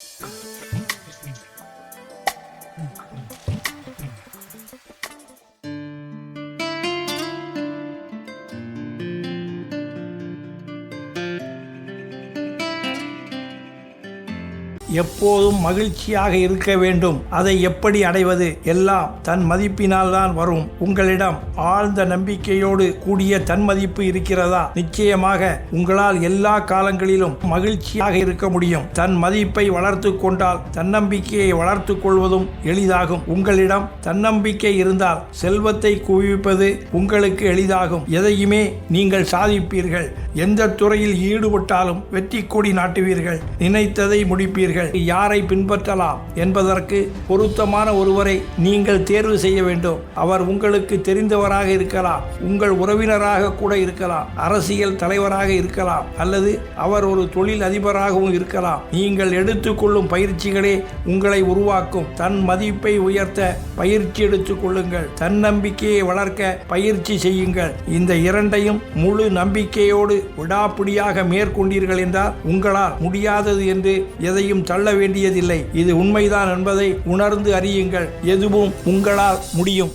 Thank you. எப்போதும் மகிழ்ச்சியாக இருக்க வேண்டும். அதை எப்படி அடைவது? எல்லாம் தன் மதிப்பினால் தான் வரும். உங்களிடம் ஆழ்ந்த நம்பிக்கையோடு கூடிய தன்மதிப்பு இருக்கிறதா? நிச்சயமாக உங்களால் எல்லா காலங்களிலும் மகிழ்ச்சியாக இருக்க முடியும். தன் மதிப்பை வளர்த்து கொண்டால் தன்னம்பிக்கையை வளர்த்து கொள்வதும் எளிதாகும். உங்களிடம் தன்னம்பிக்கை இருந்தால் செல்வத்தை குவிப்பது உங்களுக்கு எளிதாகும். எதையுமே நீங்கள் சாதிப்பீர்கள். எந்த துறையில் ஈடுபட்டாலும் வெற்றி கொடி நாட்டுவீர்கள். நினைத்ததை முடிப்பீர்கள். யாரை பின்பற்றலாம் என்பதற்கு பொருத்தமான ஒருவரை நீங்கள் தேர்வு செய்ய வேண்டும். அவர் உங்களுக்கு தெரிந்தவராக இருக்கலாம் உங்கள் உறவினராக கூட இருக்கலாம் அரசியல் தலைவராக இருக்கலாம் அல்லது அவர் ஒரு தொழில் அதிபராகவும் இருக்கலாம். நீங்கள் எடுத்துக்கொள்ளும் பயிற்சிகளே உங்களை உருவாக்கும். தன் மதிப்பை உயர்த்த பயிற்சி எடுத்துக் கொள்ளுங்கள். தன்னம்பிக்கையை வளர்க்க பயிற்சி செய்யுங்கள். இந்த இரண்டையும் முழு நம்பிக்கையோடு விடாப்பிடியாக மேற்கொண்டீர்கள் என்றால் உங்களால் முடியாதது என்று எதையும் தள்ள வேண்டியதில்லை இது உண்மைதான் என்பதை உணர்ந்து அறியுங்கள். எதுவும் உங்களால் முடியும்.